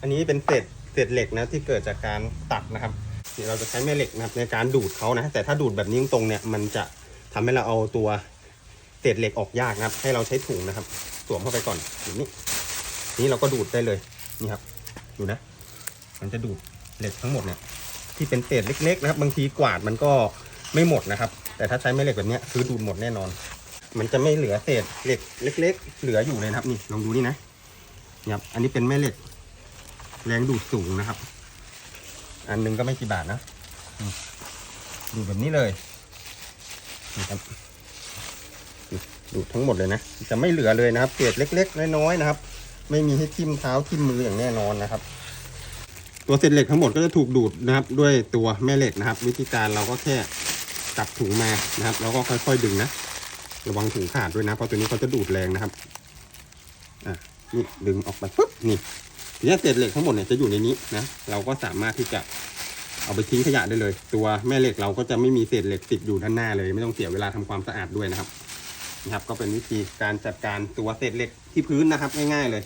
อันนี้เป็นเศษเศษเหล็กนะที่เกิดจากการตัดนะครับเดี๋ยวเราจะใช้แม่เหล็กนะครับในการดูดเขานะ แต่ถ้าดูดแบบนี้ตรงเนี่ยมันจะทำให้เราเอาตัวเศษเหล็กออกยากนะครับ ให้เราใช้ถุงนะครับ สวมเข้าไปก่อนแบบนี้ นี้เราก็ดูดได้เลยนี่ครับ ดูนะ มันจะดูดเหล็กทั้งหมดเนี่ยที่เป็นเศษเล็กๆนะครับ บางทีกวาดมันก็ไม่หมดนะครับ แต่ถ้าใช้แม่เหล็กแบบนี้คือดูดหมดแน่นอน มันจะไม่เหลือเศษเหล็กเล็ก ๆ เหลืออยู่เลยนะครับ นี่ลองดูนี่นะนี่ครับอันนี้เป็นแม่เหล็ก แรงดูดสูงนะครับ อันหนึงก็ไม่กี่บาทนะดูแบบนี้เลยนี่ครับดูดทั้งหมดเลยนะ จะไม่เหลือเลยนะครับเศษเล็ก ๆ น้อยๆนะครับ ไม่มีให้ทิ่มเท้าทิ่มมืออย่างแน่นอนนะครับ ตัวเศษเหล็กทั้งหมดก็จะถูกดูดนะครับ ด้วยตัวแม่เหล็กนะครับ วิธีการเราก็แค่จับถุงมานะครับ แล้วก็ค่อยๆดึงนะ ระวังถุงขาดด้วยนะ เพราะตัวนี้เขาจะดูดแรงนะครับ อะนี่ดึงออกมาปุ๊บนี่ ทีนี้เศษเหล็กทั้งหมดเนี่ยจะอยู่ในนี้นะ เราก็สามารถที่จะเอาไปทิ้งขยะได้เลย ตัวแม่เหล็กเราก็จะไม่มีเศษเหล็กติดอยู่ด้านหน้าเลย ไม่ต้องเสียเวลาทำความสะอาดด้วยนะครับนะครับ ก็เป็นวิธีการจัดการตัวเศษเหล็กที่พื้นนะครับ ง่ายๆเลย